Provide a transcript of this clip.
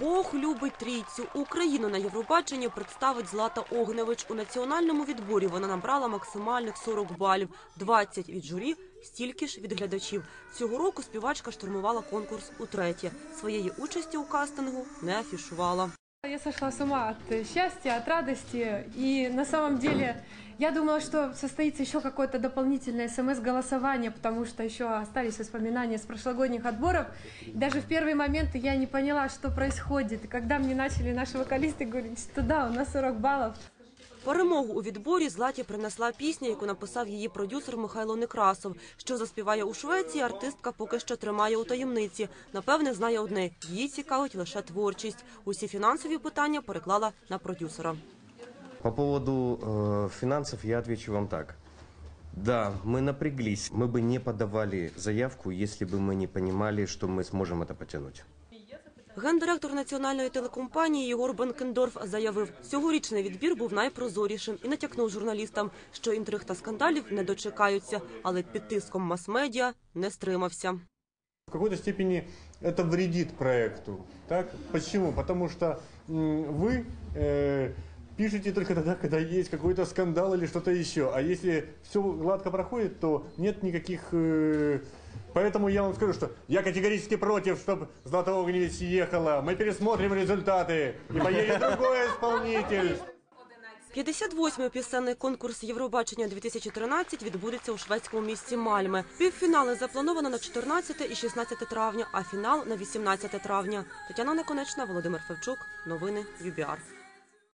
Бог любить трійцю. Україну на Євробаченні представить Злата Огневич. У національному відборі вона набрала максимальних 40 балів, 20 від журі, стільки ж від глядачів. Цього року співачка штурмувала конкурс утретє. Своєї участі у кастингу не афішувала. Я сошла с ума от счастья, от радости. И на самом деле я думала, что состоится еще какое-то дополнительное смс-голосование, потому что еще остались воспоминания с прошлогодних отборов. Даже в первые моменты я не поняла, что происходит. И когда мне начали наши вокалисты говорить, что да, у нас 40 баллов, Перемогу у відборі Златі принесла пісня, яку написав її продюсер Михайло Некрасов. Що заспіває у Швеції, артистка поки що тримає у таємниці. Напевне, знає одне – її цікавить лише творчість. Усі фінансові питання переклала на продюсера. По поводу э, финансов я отвечу вам так. Да, мы напряглись. Мы бы не подавали заявку, если бы мы не понимали, что мы сможем это потянуть. Гендиректор національної телекомпанії Єгор Бенкендорф заявив, цьогорічний відбір був найпрозорішим і натякнув журналістам, що інтриг та скандалів не дочекаються, але під тиском мас-медіа не стримався. В какой-то степени это вредит проекту. Так? Почему? Потому что м, вы э, пишете только тогда, когда есть какой-то скандал или что-то еще. А если все гладко проходит, то нет никаких... э, Поэтому я вам скажу, что я категорически против, чтобы Злата Огневич ехала. Мы пересмотрим результаты и поедет другой исполнитель. 58-й пісенний конкурс Євробачення 2013 відбудеться у шведському місті Мальме. Півфінали заплановано на 14 і 16 травня, а фінал на 18 травня. Тетяна Неконечна, Володимир Февчук. Новини ЮБІАР.